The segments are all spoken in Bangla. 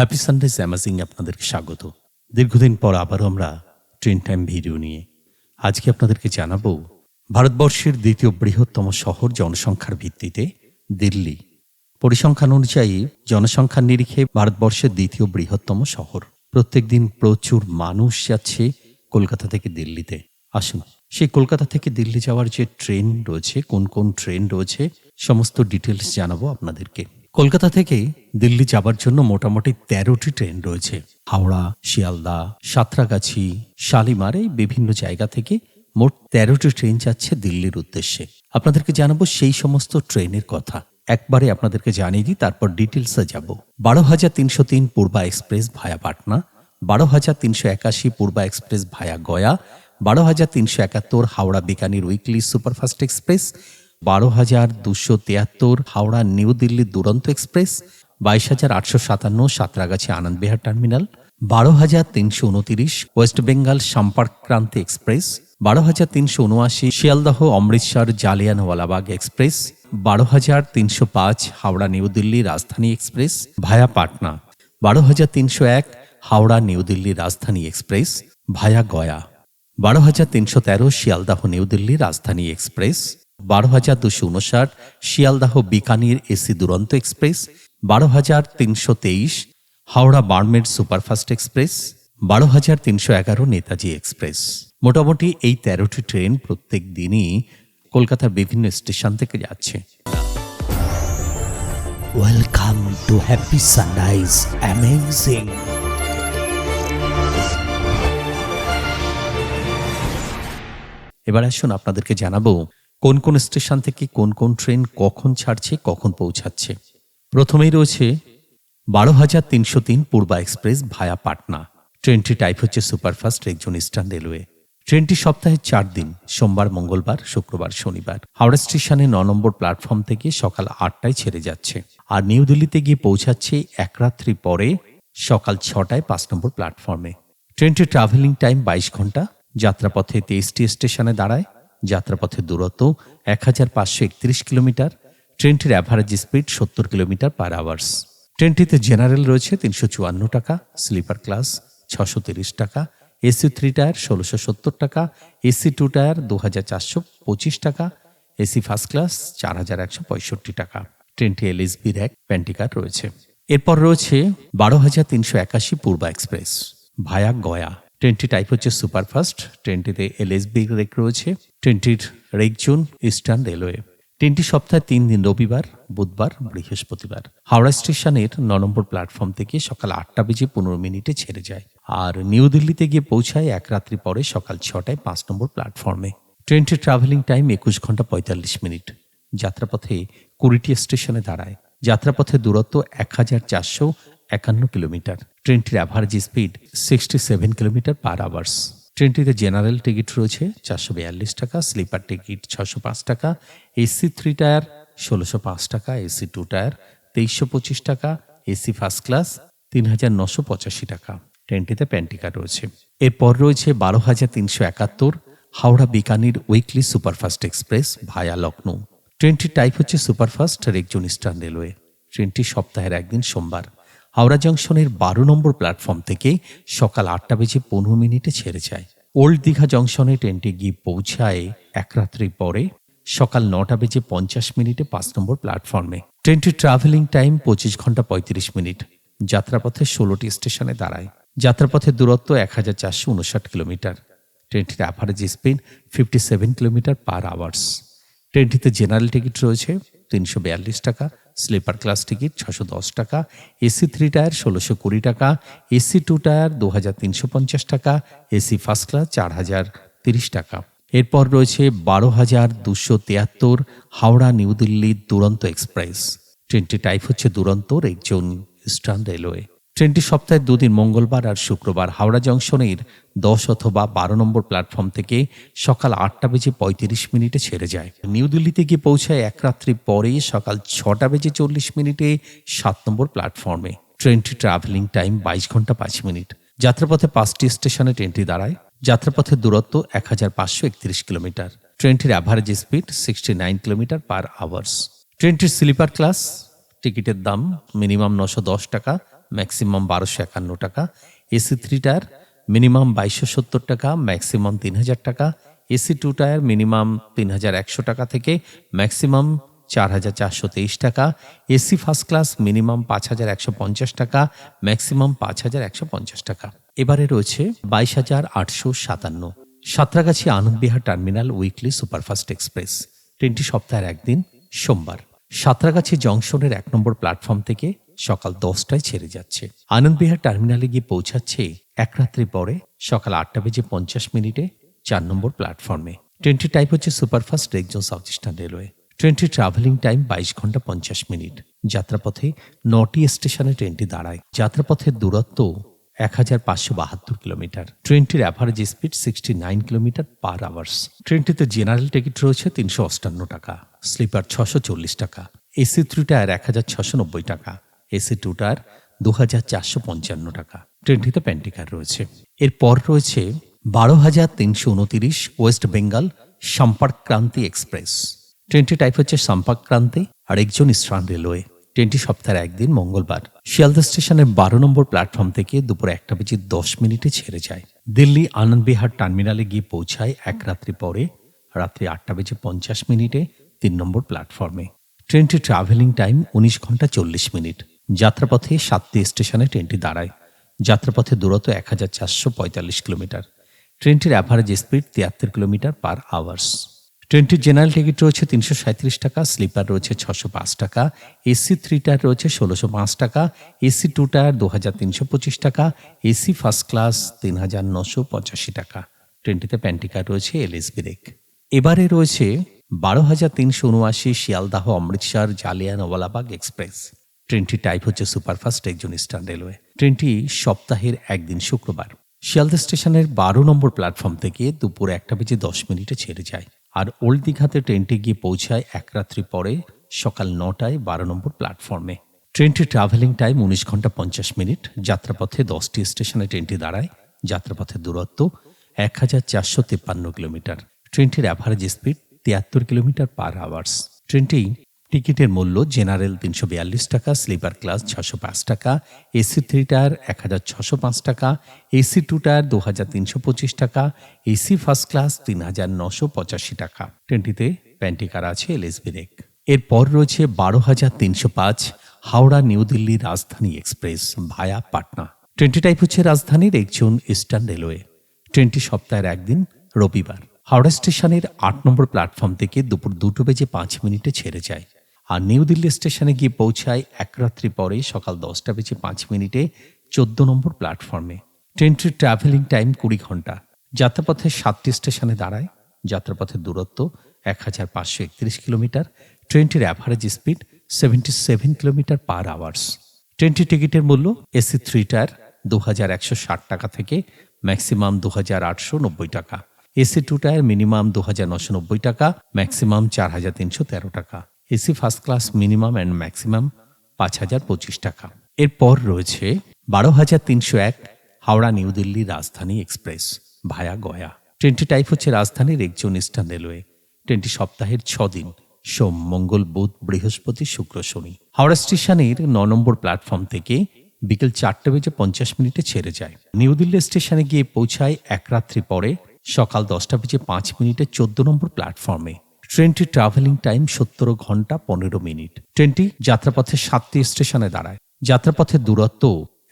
হ্যাপি সানডেজ অ্যামাজিং আপনাদেরকে স্বাগত। দীর্ঘদিন পর আবারও আমরা ট্রেন টাইম ভিডিও নিয়ে আজকে আপনাদেরকে জানাব, ভারতবর্ষের দ্বিতীয় বৃহত্তম শহর জনসংখ্যার ভিত্তিতে দিল্লি। পরিসংখ্যান অনুযায়ী জনসংখ্যার নিরিখে ভারতবর্ষের দ্বিতীয় বৃহত্তম শহর। প্রত্যেকদিন প্রচুর মানুষ যাচ্ছে কলকাতা থেকে দিল্লিতে। আসুন, সেই কলকাতা থেকে দিল্লি যাওয়ার যে ট্রেন রয়েছে, কোন কোন ট্রেন রয়েছে, সমস্ত ডিটেলস জানাব আপনাদেরকে। কলকাতা থেকে দিল্লি যাবার জন্য মোটামুটি তেরোটি ট্রেন রয়েছে। হাওড়া, শিয়ালদা, সাঁতরাগাছি, শালিমার এই বিভিন্ন জায়গা থেকে মোট তেরোটি ট্রেন যাচ্ছে দিল্লির উদ্দেশ্যে। আপনাদেরকে জানাব সেই সমস্ত ট্রেনের কথা। একবারে আপনাদেরকে জানিয়ে দিই, তারপর ডিটেলসে যাব। বারো হাজার তিনশো তিন পূর্বা এক্সপ্রেস ভায়া পাটনা বারো হাজার তিনশো একাশি পূর্বা এক্সপ্রেস ভায়া গয়া বারো হাজার তিনশো একাত্তর Howrah Bikaner weekly superfast express বারো হাজার দুশো তিয়াত্তর হাওড়া নিউ দিল্লি দুরন্ত এক্সপ্রেস, বাইশ হাজার আটশো সাতান্ন সাঁতরাগাছি আনন্দবিহার টার্মিনাল, বারো হাজার তিনশো উনতিরিশ ওয়েস্ট বেঙ্গল সম্পর্কক্রান্তি এক্সপ্রেস, বারো হাজার তিনশো উনআশি শিয়ালদহ অমৃতসর জালিয়ানওয়ালাবাগ এক্সপ্রেস, বারো হাজার তিনশো পাঁচ হাওড়া নিউ দিল্লি রাজধানী এক্সপ্রেস ভায়া পাটনা, বারো হাজার তিনশো এক হাওড়া নিউ দিল্লি রাজধানী এক্সপ্রেস ভায়া গয়া, বারো হাজার তিনশো তেরো শিয়ালদাহ নিউ দিল্লি রাজধানী এক্সপ্রেস। বারো হাজার দুশো উনষাট শিয়ালদাহ বিকানির এসি দুরন্ত এক্সপ্রেস বারো হাজার তিনশো তেইশ হাওড়া বার্মের সুপারফাস্ট এক্সপ্রেস বারো হাজার তিনশো এগারো নেতাজি এক্সপ্রেস মোটামুটি এই তেরোটি ট্রেন প্রত্যেক দিনই কলকাতার বিভিন্ন স্টেশন থেকে যাচ্ছে Welcome to Happy Sunrise Amazing. এবার আসুন আপনাদেরকে জানাব কোন কোন স্টেশন থেকে কোন কোন ট্রেন কখন ছাড়ছে, কখন পৌঁছাচ্ছে। প্রথমেই রয়েছে বারো হাজার তিনশো তিন পূর্বা এক্সপ্রেস ভায়া পাটনা। ট্রেনটি টাইপ হচ্ছে সুপারফাস্ট রেকজন ইস্টার্ন রেলওয়ে। ট্রেনটি সপ্তাহে চার দিন, সোমবার, মঙ্গলবার, শুক্রবার, শনিবার। হাওড়া স্টেশনে ন নম্বর প্ল্যাটফর্ম থেকে সকাল আটটায় ছেড়ে যাচ্ছে। আর নিউ দিল্লিতে গিয়ে পৌঁছাচ্ছে এক রাত্রি পরে সকাল ছটায় পাঁচ নম্বর প্ল্যাটফর্মে ট্রেনটির ট্রাভেলিং টাইম বাইশ ঘণ্টা, যাত্রাপথে তেইশটি স্টেশনে দাঁড়ায়। যাত্রাপথের দূরত্ব এক হাজার পাঁচশো একত্রিশ কিলোমিটার, ট্রেনটির অ্যাভারেজ স্পিড সত্তর কিলোমিটার পার আওয়ার্স ট্রেনটিতে জেনারেল রয়েছে তিনশো চুয়ান্ন টাকা স্লিপার ক্লাস ছশো তিরিশ টাকা এসি থ্রি টায়ার ষোলোশো সত্তর টাকা এসি টু টায়ার দু হাজার চারশো পঁচিশ টাকা এসি ফার্স্ট ক্লাস চার হাজার একশো পঁয়ষট্টি টাকা। ট্রেনটি এলএসবি র্যাক প্যান্টিকার রয়েছে। এরপর রয়েছে বারো হাজার তিনশো একাশি পূর্বা এক্সপ্রেস, ভায়া গয়া। ট্রেনটি টাইপ হচ্ছে সুপারফাস্ট ট্রেনটিতে এলএসবি রেক রয়েছে ট্রেনটির রেক জোন ইস্টার্ন রেলওয়ে ট্রেনটি সপ্তাহে তিন দিন রবিবার, বুধবার, বৃহস্পতিবার। হাওড়া স্টেশনের ন নম্বর প্ল্যাটফর্ম থেকে সকাল আটটা বেজে পনেরো মিনিটে ছেড়ে যায়। আর নিউ দিল্লিতে গিয়ে পৌঁছায় এক রাত্রি পরে সকাল ছটায় পাঁচ নম্বর প্ল্যাটফর্মে ট্রেনটির ট্রাভেলিং টাইম একুশ ঘণ্টা পঁয়তাল্লিশ মিনিট। যাত্রাপথে কুড়িটি স্টেশনে দাঁড়ায়। যাত্রাপথের দূরত্ব এক হাজার চারশো একান্ন কিলোমিটার। ট্রেনটির average speed sixty seven kilometre per hours ট্রেনটিতে general ticket রয়েছে চারশো বিয়াল্লিশ টাকা স্লিপার টিকিট ছশো পাঁচ টাকা এসি থ্রি টায়ার ষোলোশো পাঁচ টাকা এসি টু টায়ার তেইশশো পঁচিশ টাকা এসি ফার্স্ট ক্লাস তিন হাজার নশো পঁচাশি টাকা। ট্রেনটিতে প্যান্টিকা রয়েছে। এরপর রয়েছে বারো হাজার তিনশো একাত্তর Howrah Bikaner weekly superfast express via Lucknow ট্রেনটির টাইপ হচ্ছে সুপারফাস্ট রেকজন ইস্টার্ন রেলওয়ে। ট্রেনটি সপ্তাহের একদিন সোমবার। হাওড়া জংশনের বারো নম্বর প্ল্যাটফর্ম থেকে সকাল আটটা বেজে পনেরো মিনিটে ছেড়ে যায়। ওল্ড দীঘা জংশনে ট্রেনটি গিয়ে পৌঁছায় এক রাত্রি পরে সকাল নটা বেজে পঞ্চাশ মিনিটে পাঁচ নম্বর প্ল্যাটফর্মে। ট্রেনটির ট্রাভেলিং টাইম পঁচিশ ঘণ্টা পঁয়ত্রিশ মিনিট। যাত্রাপথে ষোলোটি স্টেশনে দাঁড়ায়। যাত্রাপথের দূরত্ব এক হাজার চারশো উনষাট কিলোমিটার। ট্রেনটির average speed fifty seven kilometre per hours ট্রেনটিতে general ticket রয়েছে তিনশো বিয়াল্লিশ টাকা স্লিপার ক্লাস টিকিট ছশো দশ টাকা, এসি থ্রি টায়ার ষোলোশো কুড়ি টাকা, এসি টু টায়ার দু হাজার তিনশো পঞ্চাশ টাকা, এসি ফার্স্ট ক্লাস চার হাজার তিরিশ টাকা। এরপর রয়েছে বারো হাজার দুশো তিয়াত্তর হাওড়া নিউ দিল্লি দুরন্ত এক্সপ্রেস। ট্রেনটি টাইপ হচ্ছে দুরন্তর একজন ইস্টার্ন রেলওয়ে। ট্রেনটি সপ্তাহে দুদিন, মঙ্গলবার আর শুক্রবার। হাওড়া জংশনের দশ অথবা বারো নম্বর প্ল্যাটফর্ম থেকে সকাল আটটা বেজে পঁয়ত্রিশ মিনিটে ছেড়ে যায়। নিউ দিল্লিতে গিয়ে পৌঁছায় এক রাত্রি পরে সকাল ছটা বেজে চল্লিশ মিনিটে সাত নম্বর প্ল্যাটফর্মে। ট্রেনটি ট্রাভেলিং টাইম বাইশ ঘণ্টা পাঁচ মিনিট। যাত্রাপথে পাঁচটি স্টেশনে ট্রেনটি দাঁড়ায়। যাত্রাপথের দূরত্ব এক হাজার পাঁচশো একত্রিশ কিলোমিটার। ট্রেনটির average speed sixty nine kilometre per hours ট্রেনটির স্লিপার ক্লাস টিকিটের দাম মিনিমাম নশো দশ টাকা ম্যাক্সিমাম বারোশো একান্ন টাকা, এসি থ্রি টায়ার মিনিমাম বাইশশো সত্তর টাকা, ম্যাক্সিমাম তিন হাজার টাকা, এসি টু টায়ার মিনিমাম তিন হাজার একশো টাকা থেকে ম্যাক্সিমাম চার হাজার চারশো তেইশ টাকা, এসি ফার্স্ট ক্লাস মিনিমাম পাঁচ হাজার একশো পঞ্চাশ টাকা, ম্যাক্সিমাম পাঁচ হাজার একশো পঞ্চাশ টাকা। এবারে রয়েছে বাইশ হাজার আটশো সাতান্ন। Santragachi Anand Vihar terminal weekly superfast express. ট্রেনটি সপ্তাহের একদিন, সোমবার। সাঁতরাগাছি জংশনের এক নম্বর প্ল্যাটফর্ম থেকে সকাল দশটায় ছেড়ে যাচ্ছে। আনন্দবিহার টার্মিনালে গিয়ে পৌঁছাচ্ছে এক রাত্রি পরে সকাল আটটা বেজে পঞ্চাশ মিনিটে চার নম্বর প্ল্যাটফর্মে। ট্রেনটির টাইপ হচ্ছে সুপারফাস্ট রেকজন সাউথ ইস্টার্ন রেলওয়ে ট্রেনটির ট্রাভেলিং টাইম বাইশ ঘণ্টা পঞ্চাশ মিনিট। যাত্রাপথে নটি স্টেশনে ট্রেনটি দাঁড়ায়। যাত্রাপথের দূরত্ব এক হাজার পাঁচশো বাহাত্তর কিলোমিটার। ট্রেনটির average speed sixty nine kilometre per hours ট্রেনটিতে general ticket রয়েছে তিনশো অষ্টান্ন টাকা। স্লিপার ছশো চল্লিশ টাকা। এসি থ্রি টায়ার এক হাজার ছশো নব্বই টাকা। এসি টু টায়ার দু হাজার চারশো পঞ্চান্ন টাকা। ট্রেনটিতে প্যান্টিকার রয়েছে। এরপর রয়েছে বারো হাজার তিনশো উনতিরিশ ওয়েস্ট বেঙ্গল সম্পর্ক ক্রান্তি এক্সপ্রেস। ট্রেনটি টাইপ হচ্ছে সম্পর্ক ক্রান্তি আর একজন ইস্টার্ন রেলওয়ে। ট্রেনটি সপ্তাহের একদিন, মঙ্গলবার, শিয়ালদা স্টেশনের বারো নম্বর প্ল্যাটফর্ম থেকে দুপুর একটা বেজে দশ মিনিটে ছেড়ে যায়। দিল্লি আনন্দবিহার টার্মিনালে গিয়ে পৌঁছায় এক রাত্রি পরে, রাত্রি আটটা বেজে পঞ্চাশ মিনিটে তিন নম্বর প্ল্যাটফর্মে। ট্রেনটি ট্রাভেলিং টাইম উনিশ ঘণ্টা চল্লিশ মিনিট। যাত্রাপথে সাতটি স্টেশনে ট্রেনটি দাঁড়ায়। যাত্রাপথে দূরত্ব এক হাজার চারশো পঁয়তাল্লিশ কিলোমিটার। ট্রেনটির অ্যাভারেজ স্পিড তিয়াত্তর কিলোমিটার পার আওয়ার্স ট্রেনটির জেনারেল টিকিট রয়েছে তিনশো সাঁত্রিশ টাকা স্লিপার রয়েছে ছশো পাঁচ টাকা এসি থ্রি টায়ার রয়েছে ষোলোশো পাঁচ টাকা এসি টু টায়ার দু হাজার তিনশো পঁচিশ টাকা এসি ফার্স্ট ক্লাস তিন হাজার নশো পঁচাশি টাকা। ট্রেনটিতে প্যান্টিকার রয়েছে এলএস ব্রেক এবারে রয়েছে বারো হাজার তিনশো উনআশি শিয়ালদাহ অমৃতসর জালিয়ানওয়ালাবাগ এক্সপ্রেস। ট্রেনটির টাইপ হচ্ছে সুপারফাস্ট একজন ইস্টার্ন রেলওয়ে ট্রেনটি সপ্তাহের একদিন শুক্রবার। শিয়ালদা স্টেশনের বারো নম্বর প্ল্যাটফর্ম থেকে দুপুর একটা বেজে দশ মিনিটে ছেড়ে যায়। আর ওল্ড দীঘাতে ট্রেনটি গিয়ে পৌঁছায় এক রাত্রি পরে সকাল নটায় বারো নম্বর প্ল্যাটফর্মে ট্রেনটির ট্রাভেলিং টাইম উনিশ ঘণ্টা পঞ্চাশ মিনিট। যাত্রাপথে দশটি স্টেশনে ট্রেনটি দাঁড়ায়। যাত্রাপথের দূরত্ব এক হাজার চারশো তিপ্পান্ন কিলোমিটার। ট্রেনটির অ্যাভারেজ স্পিড তিয়াত্তর কিলোমিটার পার আওয়ার্স ট্রেনটি টিকিটের মূল্য জেনারেল তিনশো বিয়াল্লিশ টাকা, স্লিপার ক্লাস ছশো পাঁচ টাকা, এসি থ্রি টায়ার এক হাজার ছশো পাঁচ টাকা, এসি টু টায়ার দু হাজার তিনশো পঁচিশ টাকা, এসি ফার্স্ট ক্লাস তিন হাজার নশো পঁচাশি টাকা। ট্রেনটিতে প্যান্টিকার আছে এলএস ব্রেক এরপর রয়েছে বারো হাজার তিনশো পাঁচ, হাওড়া নিউ দিল্লি রাজধানী এক্সপ্রেস ভায়া পাটনা। ট্রেনটি টাইপ হচ্ছে রাজধানীর একজন ইস্টার্ন রেলওয়ে ট্রেনটি সপ্তাহের একদিন, রবিবার। হাওড়া স্টেশনের আট নম্বর প্ল্যাটফর্ম থেকে দুপুর দুটো বেজে পাঁচ মিনিটে ছেড়ে যায়। আর নিউ দিল্লি স্টেশনে গিয়ে পৌঁছায় এক রাত্রি পরে সকাল দশটা বেজে পাঁচ মিনিটে চোদ্দ নম্বর প্ল্যাটফর্মে। ট্রেনটির ট্রাভেলিং টাইম কুড়ি ঘণ্টা। যাত্রাপথে সাতটি স্টেশনে দাঁড়ায়। যাত্রাপথের দূরত্ব এক হাজার পাঁচশো একত্রিশ কিলোমিটার। ট্রেনটির average speed seventy seven kilometre per hours ট্রেনটির টিকিটের মূল্য এসি থ্রি টায়ার দু হাজার একশো ষাট টাকা থেকে ম্যাক্সিমাম দু হাজার আটশো নব্বই টাকা। এসি টু টায়ার মিনিমাম দু হাজার নশো নব্বই টাকা ম্যাক্সিমাম চার হাজার তিনশো তেরো টাকা। AC first class minimum and maximum পাঁচ হাজার পঁচিশ টাকা। এরপর রয়েছে বারো হাজার তিনশো এক হাওড়া নিউ দিল্লি রাজধানী এক্সপ্রেস ভায়া গয়া। ট্রেনটি টাইপ হচ্ছে রাজধানীর একজন ইস্টার্ন রেলওয়ে। ট্রেনটি সপ্তাহের ছ দিন, সোম, মঙ্গল, বুধ, বৃহস্পতি, শুক্র, শনি। হাওড়া স্টেশনের ন নম্বর প্ল্যাটফর্ম থেকে বিকেল চারটে বেজে পঞ্চাশ মিনিটে ছেড়ে যায়। নিউ দিল্লি স্টেশনে গিয়ে পৌঁছায় এক রাত্রি পরে সকাল দশটা বেজে পাঁচ মিনিটে চোদ্দ নম্বর প্ল্যাটফর্মে। ট্রেনটি ট্রাভেলিং টাইম সত্তর ঘণ্টা পনেরো মিনিট। ট্রেনটি যাত্রাপথে সাতটি স্টেশনে দাঁড়ায়। যাত্রাপথের দূরত্ব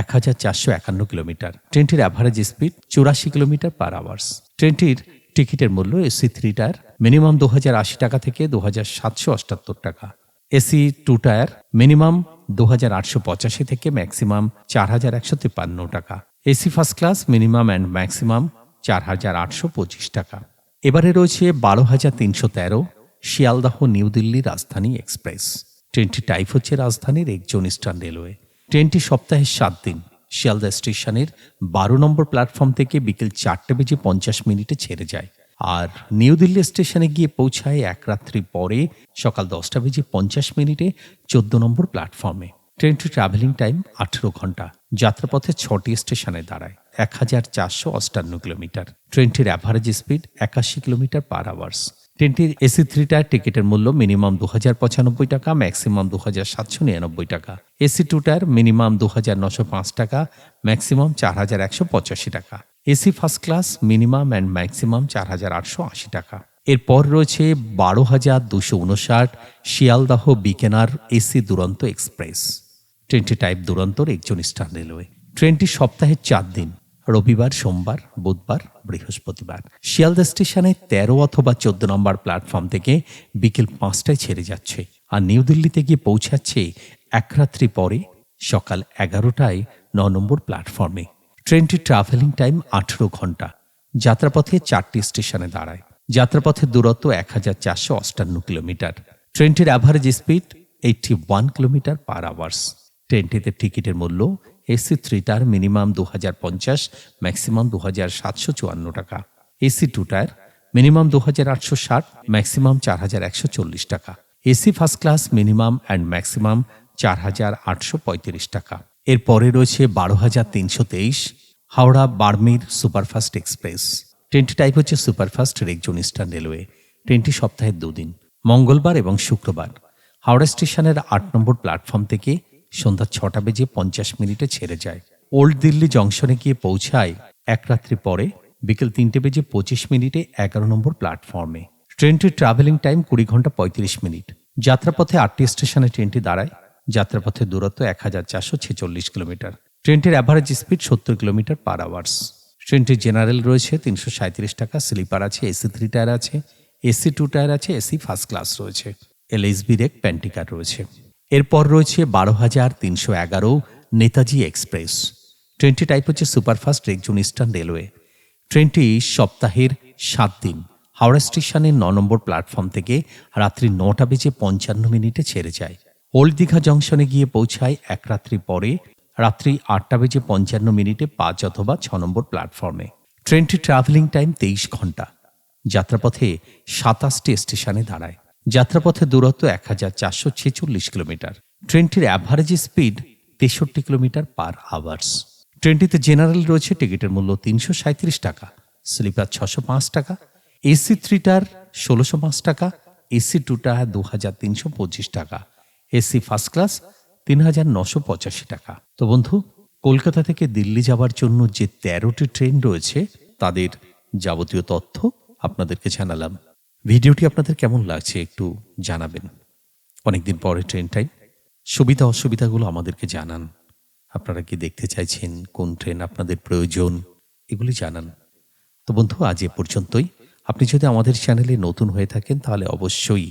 এক হাজার চারশো একান্ন কিলোমিটার। ট্রেনটির অ্যাভারেজ স্পিড চুরাশি কিলোমিটার পার আওয়ার্স ট্রেনটির টিকিটের মূল্য এসি থ্রি টায়ার মিনিমাম দু হাজার আশি টাকা থেকে দু হাজার সাতশো অষ্টাত্তর টাকা। এসি টু টায়ার মিনিমাম দু হাজার আটশো পঁচাশি থেকে ম্যাক্সিমাম চার হাজার একশো তিপ্পান্ন টাকা। AC first class minimum and maximum চার হাজার আটশো পঁচিশ টাকা। এবারে রয়েছে বারো হাজার তিনশো তেরো শিয়ালদাহ নিউ দিল্লি রাজধানী এক্সপ্রেস। ট্রেনটি টাইপ হচ্ছে রাজধানীর একজন ইস্টার্ন রেলওয়ে। ট্রেনটি সপ্তাহে সাত দিন। শিয়ালদা স্টেশনের বারো নম্বর প্ল্যাটফর্ম থেকে বিকেল চারটে বেজে পঞ্চাশ মিনিটে ছেড়ে যায়। আর নিউ দিল্লি স্টেশনে গিয়ে পৌঁছায় এক রাত্রি পরে সকাল দশটা বেজে পঞ্চাশ মিনিটে চোদ্দ নম্বর প্ল্যাটফর্মে। ট্রেনটি ট্রাভেলিং টাইম আঠেরো ঘণ্টা। যাত্রাপথে ছটি স্টেশনে দাঁড়ায়। এক হাজার চারশো অষ্টান্ন কিলোমিটার। ট্রেনটির অ্যাভারেজ স্পিড একাশি কিলোমিটার পার আওয়ার্স ট্রেনটির এসি থ্রি টায়ার টিকিটের মূল্য মিনিমাম দু হাজার পঁচানব্বই টাকা ম্যাক্সিমাম দু হাজার সাতশো নিরানব্বই টাকা। এসি টু টায়ার মিনিমাম দু হাজার নশো পাঁচ টাকা ম্যাক্সিমাম চার হাজার একশো পঁচাশি টাকা। AC first class minimum and maximum চার হাজার আটশো আশি টাকা। এরপর রয়েছে বারো হাজার দুশো উনষাট শিয়ালদাহ বিকেনার এসি দুরন্ত এক্সপ্রেস। ট্রেনটি টাইপ দুরন্তর একজন স্টার রেলওয়ে। ট্রেনটি সপ্তাহে চার দিন। রবিবার, সোমবার, বুধবার, বৃহস্পতিবার। শিয়ালদা স্টেশনে তেরো অথবা চোদ্দ নম্বর প্ল্যাটফর্ম থেকে বিকেল পাঁচটায় ছেড়ে যাচ্ছে আর নিউ দিল্লিতে গিয়ে পৌঁছাচ্ছে এক রাত্রি পরে সকাল এগারোটায় ন নম্বর প্ল্যাটফর্মে। ট্রেনটির ট্রাভেলিং টাইম আঠেরো ঘণ্টা। যাত্রাপথে চারটি স্টেশনে দাঁড়ায়। যাত্রাপথের দূরত্ব এক হাজার চারশো অষ্টান্ন কিলোমিটার। ট্রেনটির average speed eighty one kilometre per hours ট্রেনটিতে টিকিটের মূল্য এসি থ্রিটার মিনিমাম দু হাজার পঞ্চাশ ম্যাক্সিমাম দু হাজার সাতশো চুয়ান্ন টাকা। এসি টু টায়ার মিনিমাম দু হাজার আটশো ষাট ম্যাক্সিমাম চার হাজার একশো চল্লিশ টাকা। AC first class minimum and maximum চার হাজার আটশো পঁয়ত্রিশ টাকা। এরপরে রয়েছে বারো হাজার তিনশো তেইশ, হাওড়া বার্মির সুপারফাস্ট এক্সপ্রেস। ট্রেনটি টাইপ হচ্ছে সুপারফাস্ট রেকজন ইস্টার্ন রেলওয়ে। ট্রেনটি সপ্তাহে দুদিন, মঙ্গলবার এবং শুক্রবার। হাওড়া স্টেশনের আট নম্বর প্ল্যাটফর্ম থেকে সন্ধ্যা ছটা বেজে পঞ্চাশ মিনিটে ছেড়ে যায়। ওল্ড দিল্লি জংশনে গিয়ে পৌঁছায় এক রাত্রি পরে বিকেল তিনটে বেজে পঁচিশ মিনিটে এগারো নম্বর প্ল্যাটফর্মে। ট্রেনটির ট্রাভেলিং টাইম কুড়ি ঘণ্টা পঁয়ত্রিশ মিনিট। যাত্রাপথে আটটি স্টেশনে ট্রেনটি দাঁড়ায়। যাত্রাপথের দূরত্ব এক হাজার চারশো ছেচল্লিশ কিলোমিটার। ট্রেনটির অ্যাভারেজ স্পিড সত্তর কিলোমিটার পার আওয়ার্স ট্রেনটির জেনারেল রয়েছে তিনশো সাঁত্রিশ টাকা স্লিপার আছে এসি থ্রি টায়ার আছে এসি টু টায়ার আছে এসি ফার্স্ট ক্লাস রয়েছে। এলএসবি রেক প্যান্টিকার রয়েছে। এরপর রয়েছে বারো হাজার তিনশো এগারো নেতাজি এক্সপ্রেস। ট্রেনটি টাইপ হচ্ছে সুপারফাস্ট রেকজন ইস্টার্ন রেলওয়ে। ট্রেনটি সপ্তাহের সাত দিন। হাওড়া স্টেশনের ন নম্বর প্ল্যাটফর্ম থেকে রাত্রি নটা বেজে পঞ্চান্ন মিনিটে ছেড়ে যায়। ওল্ড দীঘা জংশনে গিয়ে পৌঁছায় এক রাত্রি পরে রাত্রি আটটা বেজে পঞ্চান্ন মিনিটে পাঁচ অথবা ছ নম্বর প্ল্যাটফর্মে। ট্রেনটি ট্রাভেলিং টাইম তেইশ ঘণ্টা। যাত্রাপথে সাতাশটি স্টেশনে দাঁড়ায়। যাত্রাপথে দূরত্ব এক হাজার চারশো ছেচল্লিশ কিলোমিটার। ট্রেনটির অ্যাভারেজ স্পিড তেষট্টি কিলোমিটার পার আওয়ার্স ট্রেনটিতে জেনারেল রয়েছে টিকিটের মূল্য তিনশো সাঁত্রিশ টাকা স্লিপার ছশো পাঁচ টাকা, এসি থ্রিটার ষোলোশো পাঁচ টাকা, এসি টুটা দু হাজার তিনশো পঁচিশ টাকা, এসি ফার্স্ট ক্লাস তিন হাজার নশো পঁচাশি টাকা। তো বন্ধু, কলকাতা থেকে দিল্লি যাওয়ার জন্য যে তেরোটি ট্রেন রয়েছে, তাদের যাবতীয় তথ্য আপনাদেরকে জানালাম। ভিডিওটি আপনাদের কেমন লাগছে একটু জানাবেন। অনেকদিন পরে ট্রেন টাইম সুবিধা, অসুবিধাগুলো আমাদেরকে জানান। আপনারা কি দেখতে চাইছেন? কোন ট্রেন আপনাদের প্রয়োজন? এগুলি জানান। তো বন্ধু, আজ এ পর্যন্তই। আপনি যদি আমাদের চ্যানেলে নতুন হয়ে থাকেন, তাহলে অবশ্যই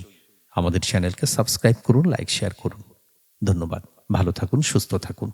আমাদের চ্যানেলকে সাবস্ক্রাইব করুন লাইক শেয়ার করুন। ধন্যবাদ। ভালো থাকুন, সুস্থ থাকুন।